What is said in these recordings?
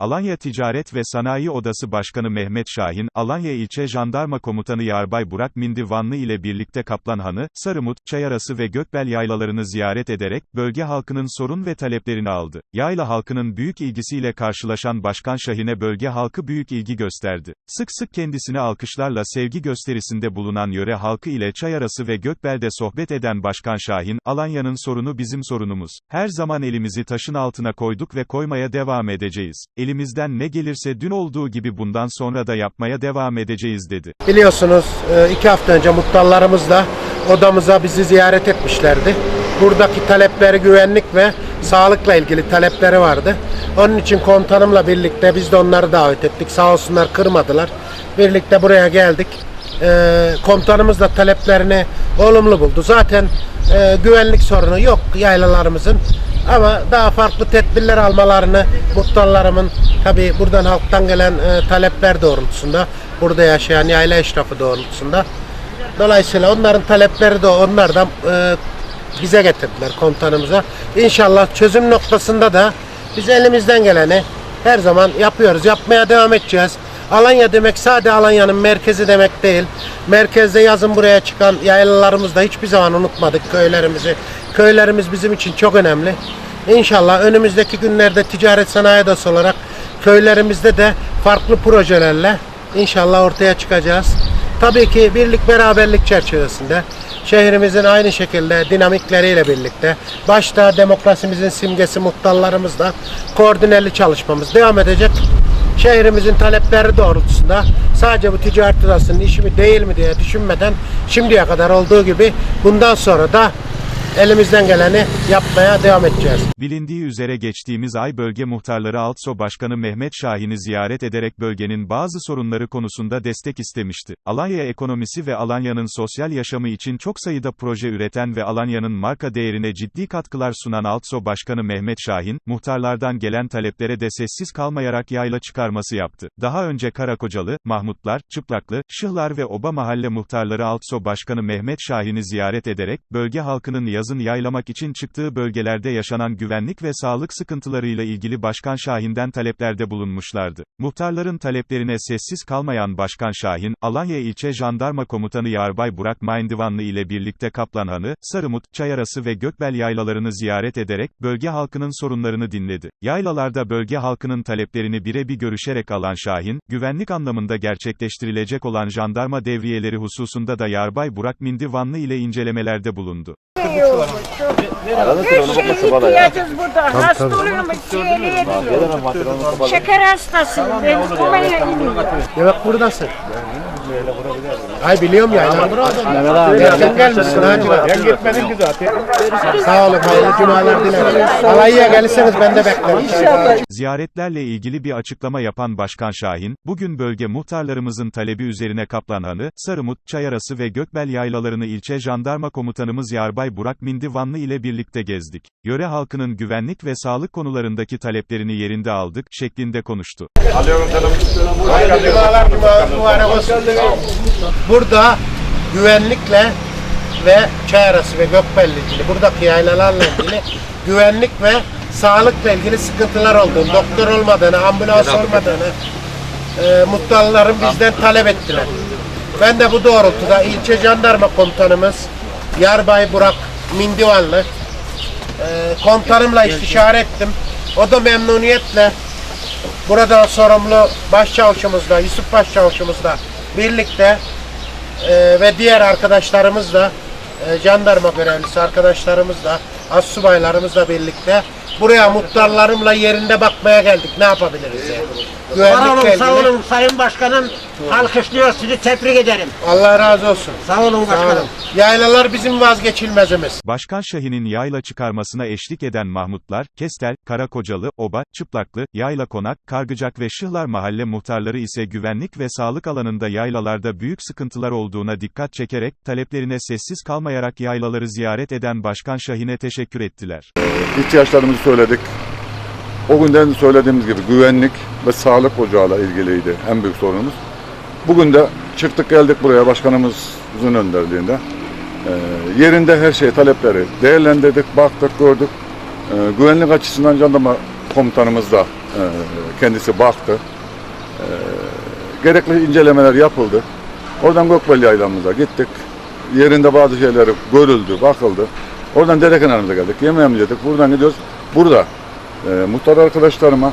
Alanya Ticaret ve Sanayi Odası Başkanı Mehmet Şahin, Alanya İlçe Jandarma Komutanı Yarbay Burak Mindi Vanlı ile birlikte Kaplanhanı, Sarımut, Çayarası ve Gökbel yaylalarını ziyaret ederek, bölge halkının sorun ve taleplerini aldı. Yayla halkının büyük ilgisiyle karşılaşan Başkan Şahin'e bölge halkı büyük ilgi gösterdi. Sık sık kendisine alkışlarla sevgi gösterisinde bulunan yöre halkı ile Çayarası ve Gökbel'de sohbet eden Başkan Şahin, Alanya'nın sorunu bizim sorunumuz. Her zaman elimizi taşın altına koyduk ve koymaya devam edeceğiz. Elimizden ne gelirse dün olduğu gibi bundan sonra da yapmaya devam edeceğiz dedi. Biliyorsunuz e, iki hafta önce muhtarlarımız da odamıza bizi ziyaret etmişlerdi. Buradaki talepleri güvenlik ve sağlıkla ilgili talepleri vardı. Onun için komutanımla birlikte biz de onları davet ettik. Sağ olsunlar kırmadılar. Birlikte buraya geldik. E, komutanımız da taleplerini olumlu buldu. Zaten e, güvenlik sorunu yok yaylalarımızın. Ama daha farklı tedbirler almalarını muhtarlarımın tabi buradan halktan gelen e, talepler doğrultusunda burada yaşayan yayla eşrafı doğrultusunda dolayısıyla onların talepleri de onlardan e, bize getirdiler komutanımıza. İnşallah çözüm noktasında da biz elimizden geleni her zaman yapıyoruz. Yapmaya devam edeceğiz. Alanya demek sade Alanya'nın merkezi demek değil. Merkezde yazın buraya çıkan yaylalarımızı da hiçbir zaman unutmadık köylerimizi. Köylerimiz bizim için çok önemli. İnşallah önümüzdeki günlerde ticaret sanayi odası olarak köylerimizde de farklı projelerle inşallah ortaya çıkacağız. Tabii ki birlik beraberlik çerçevesinde şehrimizin aynı şekilde dinamikleriyle birlikte başta demokrasimizin simgesi muhtarlarımızla koordineli çalışmamız devam edecek şehrimizin talepleri doğrultusunda sadece bu ticaret odasının işi mi değil mi diye düşünmeden şimdiye kadar olduğu gibi bundan sonra da elimizden geleni yapmaya devam edeceğiz. Bilindiği üzere geçtiğimiz ay bölge muhtarları Altso Başkanı Mehmet Şahin'i ziyaret ederek bölgenin bazı sorunları konusunda destek istemişti. Alanya ekonomisi ve Alanya'nın sosyal yaşamı için çok sayıda proje üreten ve Alanya'nın marka değerine ciddi katkılar sunan Altso Başkanı Mehmet Şahin, muhtarlardan gelen taleplere de sessiz kalmayarak yayla çıkarması yaptı. Daha önce Karakocalı, Mahmutlar, Çıplaklı, Şıhlar ve Oba Mahalle muhtarları Altso Başkanı Mehmet Şahin'i ziyaret ederek, bölge halkının yazın yaylamak için çıktığı bölgelerde yaşanan güvenlik ve sağlık sıkıntılarıyla ilgili Başkan Şahin'den taleplerde bulunmuşlardı. Muhtarların taleplerine sessiz kalmayan Başkan Şahin, Alanya İlçe Jandarma Komutanı Yarbay Burak Maindivanlı ile birlikte Kaplanhanı, Sarımut, Çayarası ve Gökbel yaylalarını ziyaret ederek, bölge halkının sorunlarını dinledi. Yaylalarda bölge halkının taleplerini birebir görüşerek alan Şahin, güvenlik anlamında gerçekleştirilecek olan jandarma devriyeleri hususunda da Yarbay Burak Mindivanlı ile incelemelerde bulundu. Her şeye ihtiyacımız burada. Hasta oluyorum, diyor. Şeker hastası. Ben komaya iniyorum. Demek buradasın. Ay biliyorum ya. Mehmet abi. Erken gelmişsin hacı. Ben gitmedim ki zaten. Sağ olun. Hayırlı cumalar dilerim. Alanya'ya gelirseniz ben de beklerim. Ziyaretlerle ilgili bir açıklama yapan Başkan Şahin, bugün bölge muhtarlarımızın talebi üzerine Kaplanhanı, Sarımut, Çayarası ve Gökbel yaylalarını ilçe jandarma komutanımız Yarbay Burak Mindivanlı ile birlikte gezdik. Yöre halkının güvenlik ve sağlık konularındaki taleplerini yerinde aldık, şeklinde konuştu. Hayırlı cumalar cumalar mübarek olsun. Burada güvenlikle ve çay arası ve Gökbel'le ilgili, buradaki yaylalarla ilgili güvenlik ve sağlıkla ilgili sıkıntılar olduğunu, doktor olmadığını, ambulans olmadığını e, muhtarların bizden talep ettiler. Ben de bu doğrultuda ilçe jandarma komutanımız Yarbay Burak Mindivanlı e, komutanımla istişare ettim. O da memnuniyetle buradan sorumlu başçavuşumuzla, Yusuf başçavuşumuzla birlikte e, ve diğer arkadaşlarımızla, e, jandarma görevlisi arkadaşlarımızla, astsubaylarımızla birlikte buraya muhtarlarımla yerinde bakmaya geldik. Ne yapabiliriz yani? Var olun, Güvenlikle sağ olun Sayın Başkanım. Alkışlıyor sizi, tebrik ederim. Allah razı olsun. Sağ olun Sağ başkanım. olun. Yaylalar bizim vazgeçilmezimiz. Başkan Şahin'in yayla çıkarmasına eşlik eden Mahmutlar, Kestel, Karakocalı, Oba, Çıplaklı, Yayla Konak, Kargıcak ve Şıhlar mahalle muhtarları ise güvenlik ve sağlık alanında yaylalarda büyük sıkıntılar olduğuna dikkat çekerek, taleplerine sessiz kalmayarak yaylaları ziyaret eden Başkan Şahin'e teşekkür ettiler. ihtiyaçlarımızı söyledik. O günden söylediğimiz gibi güvenlik ve sağlık ocağıyla ilgiliydi en büyük sorunumuz. Bugün de çıktık geldik buraya başkanımızın önderliğinde. Ee, yerinde her şey talepleri değerlendirdik, baktık, gördük. Ee, güvenlik açısından jandarma komutanımız da e, kendisi baktı. E, gerekli incelemeler yapıldı. Oradan Gökbel Yaylamıza gittik. Yerinde bazı şeyleri görüldü, bakıldı. Oradan dere kenarımıza geldik. Yemeğimizi yedik. Buradan gidiyoruz. Burada e, muhtar arkadaşlarıma,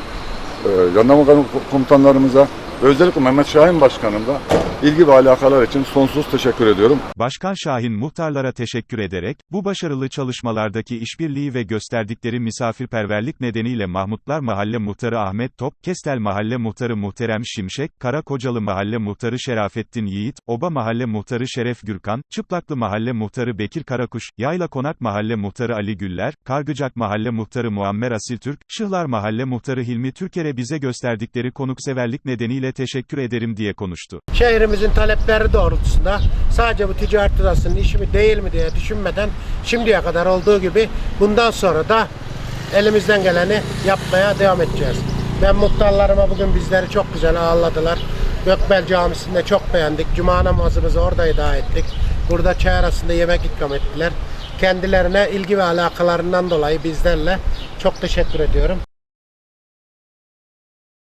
e, jandarma komutanlarımıza özellikle Mehmet Şahin Başkanım da ilgi ve alakalar için sonsuz teşekkür ediyorum. Başkan Şahin muhtarlara teşekkür ederek, bu başarılı çalışmalardaki işbirliği ve gösterdikleri misafirperverlik nedeniyle Mahmutlar Mahalle Muhtarı Ahmet Top, Kestel Mahalle Muhtarı Muhterem Şimşek, Karakocalı Mahalle Muhtarı Şerafettin Yiğit, Oba Mahalle Muhtarı Şeref Gürkan, Çıplaklı Mahalle Muhtarı Bekir Karakuş, Yayla Konak Mahalle Muhtarı Ali Güller, Kargıcak Mahalle Muhtarı Muammer Asiltürk, Şıhlar Mahalle Muhtarı Hilmi Türker'e bize gösterdikleri konukseverlik nedeniyle teşekkür ederim diye konuştu. Şehrimizin talepleri doğrultusunda sadece bu ticaret odasının işi mi değil mi diye düşünmeden şimdiye kadar olduğu gibi bundan sonra da elimizden geleni yapmaya devam edeceğiz. Ben muhtarlarıma bugün bizleri çok güzel ağırladılar. Gökbel Camisi'nde çok beğendik. Cuma namazımızı orada eda ettik. Burada çay arasında yemek ikram ettiler. Kendilerine ilgi ve alakalarından dolayı bizlerle çok teşekkür ediyorum.